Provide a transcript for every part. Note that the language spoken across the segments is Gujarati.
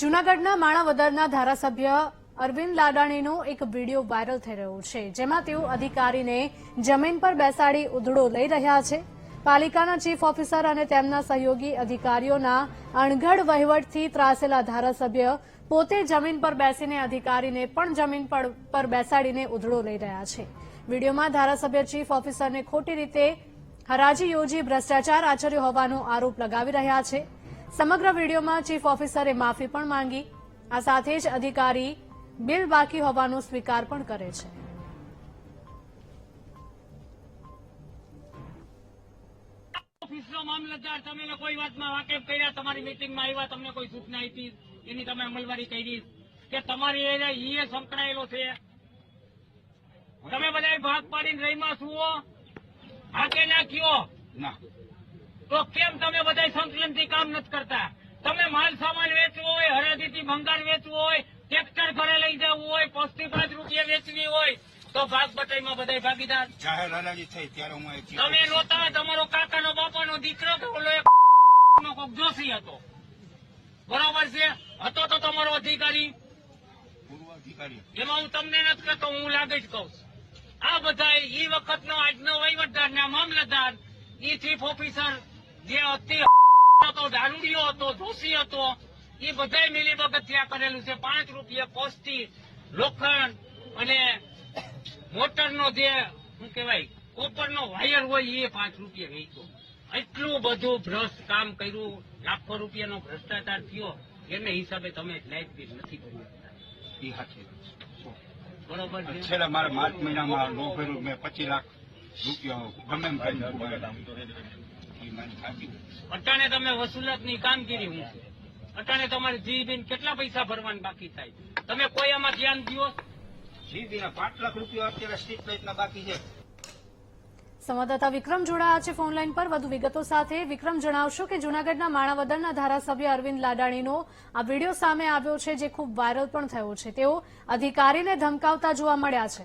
જૂનાગઢના માણાવદરના ધારાસભ્ય અરવિંદ લાડાણીનો એક વીડિયો વાયરલ થઈ રહ્યો છે, જેમાં તેઓ અધિકારીને જમીન પર બેસાડી ઉધડો લઈ રહ્યા છે. પાલિકાના ચીફ ઓફિસર અને તેમના સહયોગી અધિકારીઓના અણઘડ વહીવટથી ત્રાસેલા ધારાસભ્ય પોતે જમીન પર બેસીને અધિકારીને પણ જમીન પર બેસાડીને ઉધડો લઈ રહ્યા છે. વિડીયોમાં ધારાસભ્ય ચીફ ઓફિસરને ખોટી રીતે હરાજી યોજી ભ્રષ્ટાચાર આચર્યો હોવાનો આરોપ લગાવી રહ્યા છે. સમગ્ર વિડીયોમાં ચીફ ઓફિસરે માફી પણ માંગી. આ સાથે જ અધિકારી બિલ બાકી હોવાનો સ્વીકાર પણ કરે છે. ઓફિસનો મામલતદાર તમે કોઈ વાતમાં વાકેફ કર્યા? તમારી મિટિંગમાં આવ્યા તમને કોઈ સૂચના આપી? એની તમે અમલવારી કરી કે તમારી એને ઈએ સંકળાયેલો છે? તમે બધા ભાગ પાડીને રહીમાં છુઓ હાકે નાખ્યો? ના. તો કેમ તમે બધા સંકલનથી કામ નથી કરતા? તમે માલ સામાન વેચવો હોય હરાજીથી ભંગાર વેચવું હોય ટ્રેક્ટર ઘરે લઈ જવું હોય પસ્તી પાંચ રૂપિયા વેચવી હોય તો ભાગ બટાઈમાં બધા ભાગીદાર. જાહેર હરાજી થઈ ત્યારે હું તમે નહોતા તમારો કાકાનો બાપાનો દીકરો કે ઓલો કોક જોશી હતો. બરોબર છે? હતો તો તમારો અધિકારી. એમાં હું તમને નથી કહેતો હું લાગે જ કહું આ બધા ઈ વખતનો આજનો વહીવટદાર ને મામલતદાર ઈ ચીફ ઓફિસર જે અતિ હતો દારૂડિયો હતો જોશી હતો એ બધા મિલી કરેલું છે. પાંચ રૂપિયા પોસ્ટી લોખંડ અને મોટરનો જે શું કહેવાય કોપરનો વાયર હોય એ પાંચ રૂપિયા વેચ્યો. એટલું બધું ભ્રષ્ટ કામ કર્યું. લાખો રૂપિયાનો ભ્રષ્ટાચાર થયો. એને હિસાબે તમે લાઈફ બિલ નથી ભરી એ હાથે બરોબર છેલ્લા મારે માર્ચ મહિનામાં ભર્યું મેં પચીસ લાખ રૂપિયા ગમે એમ એ મારી સાચી અટાણે તમે વસૂલાતની કામગીરી હું છે અટાણે તમારે જીબીન કેટલા પૈસા ભરવાના બાકી થાય? તમે કોઈ આમાં ધ્યાન દો જીબીના પાંચ લાખ રૂપિયા અત્યારે સ્ટ્રીટ લાઇટના બાકી છે. સંવાદદાતા વિક્રમ જોડાયા છે ફોનલાઈન પર. વધુ વિગતો સાથે વિક્રમ જણાવશો કે જૂનાગઢના માણાવદરના ધારાસભ્ય અરવિંદ લાડાણીનો આ વીડિયો સામે આવ્યો છે જે ખૂબ વાયરલ પણ થયો છે. તેઓ અધિકારીને ધમકાવતા જોવા મળ્યા છે.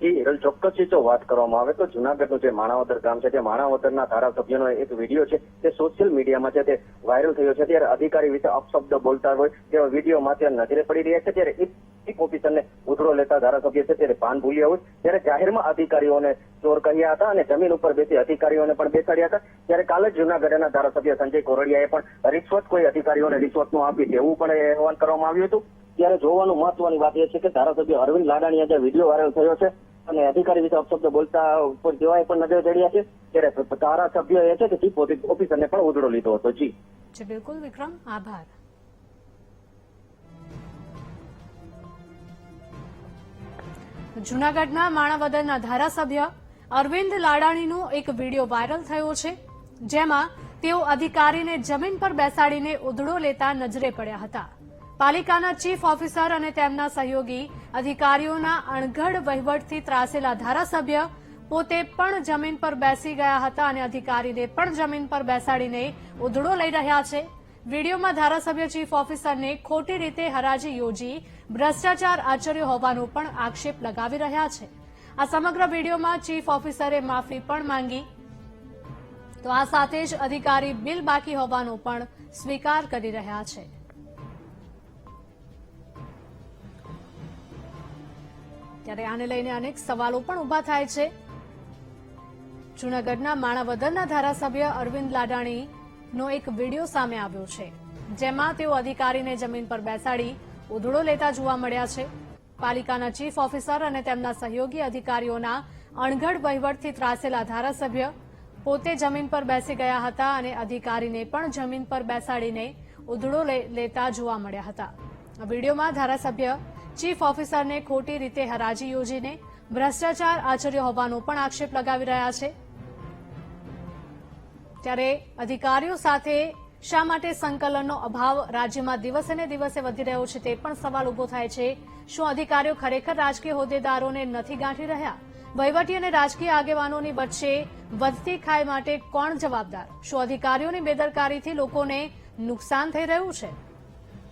એ હિરલ જો વાત કરવામાં આવે તો જુનાગઢનું જે માણાવદર ગામ છે તે માણાવદરના ધારાસભ્યનો એક વીડિયો છે, તે સોશિયલ મીડિયામાં છે, તે વાયરલ થયો છે, ત્યારે અધિકારી વિશે અપશબ્દ બોલતા હોય તેવા વિડીયોમાં ત્યાં નજરે પડી રહ્યા છે, ત્યારે એક ઓફિસરને ઉધડો લેતા ધારાસભ્ય છે, ત્યારે પાન ભૂલ્યા હોય, ત્યારે જાહેરમાં અધિકારીઓને ચોર કહ્યા હતા અને જમીન ઉપર બેસી અધિકારીઓને પણ બેસાડ્યા હતા. ત્યારે કાલે જુનાગઢના ધારાસભ્ય સંજય કોરડિયાએ પણ રિશ્વત કોઈ અધિકારીઓને રિશ્વતનું આપી તેવું પણ અહેવાલ કરવામાં આવ્યું હતું. ત્યારે જોવાનું મહત્વની વાત એ છે કે ધારાસભ્ય અરવિંદ લાડાણીએ જે વીડિયો વાયરલ થયો છે અને અધિકારી વિશે અપશબ્દ બોલતા ઉપર તેવાએ પણ નજર ચડ્યા છે, ત્યારે ધારાસભ્ય એ છે કે ચીફ ઓફિસરને પણ ઉધડો લીધો હતો. જી. બિલકુલ, વિક્રમ, આભાર. જૂનાગઢના માણાવદરના ધારાસભ્ય અરવિંદ લાડાણીનો એક વીડિયો વાયરલ થયો છે, જેમાં તેઓ અધિકારીને જમીન પર બેસાડીને ઉધડો લેતા નજરે પડ્યા હતા. પાલિકાના ચીફ ઓફિસર અને તેમના સહયોગી અધિકારીઓના અણઘડ વહીવટથી ત્રાસેલા ધારાસભ્ય પોતે પણ જમીન પર બેસી ગયા હતા અને અધિકારીને પણ જમીન પર બેસાડીને ઉધડો લઈ રહ્યા છે. વિડીયોમાં ધારાસભ્ય ચીફ ઓફિસરને ખોટી રીતે હરાજી યોજી ભ્રષ્ટાચાર આચર્યો હોવાનો પણ આક્ષેપ લગાવી રહ્યા છે. આ સમગ્ર વિડીયોમાં ચીફ ઓફિસરે માફી પણ માંગી. તો આ સાથે જ અધિકારી બિલ બાકી હોવાનો પણ સ્વીકાર કરી રહ્યા છે. ત્યારે આને લઈને અનેક સવાલો પણ ઊભા થાય છે. જૂનાગઢના માણાવદરના ધારાસભ્ય અરવિંદ લાડાણીનો એક વીડિયો સામે આવ્યો છે, જેમાં તેઓ અધિકારીને જમીન પર બેસાડી ઉધડો લેતા જોવા મળ્યા છે. પાલિકાના ચીફ ઓફિસર અને તેમના સહયોગી અધિકારીઓના અણઘડ વહીવટથી ત્રાસેલા ધારાસભ્ય પોતે જમીન પર બેસી ગયા હતા અને અધિકારીને પણ જમીન પર બેસાડીને ઉધડો લેતા જોવા મળ્યા હતા. વિડીયોમાં ધારાસભ્ય ચીફ ઓફિસરને ખોટી રીતે હરાજી યોજીને ભ્રષ્ટાચાર આચર્યો હોવાનો પણ આક્ષેપ લગાવી રહ્યા છે. ત્યારે અધિકારીઓ સાથે શા માટે સંકલનનો અભાવ રાજ્યમાં દિવસે ને દિવસે વધી રહ્યો છે તે પણ સવાલ ઊભો થાય છે. શું અધિકારીઓ ખરેખર રાજકીય હોદ્દેદારોને નથી ગાંઠી રહ્યા? વહીવટી અને રાજકીય આગેવાનોની વચ્ચે વધતી ખાઈ માટે કોણ જવાબદાર? શું અધિકારીઓની બેદરકારીથી લોકોને નુકસાન થઈ રહ્યું છે?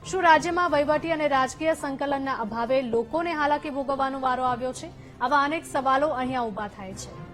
શું રાજ્યમાં વહીવટી અને રાજકીય સંકલનના અભાવે લોકોને હાલાકી ભોગવવાનો વારો આવ્યો છે? આવા અનેક સવાલો અહીંયા ઊભા થાય છે.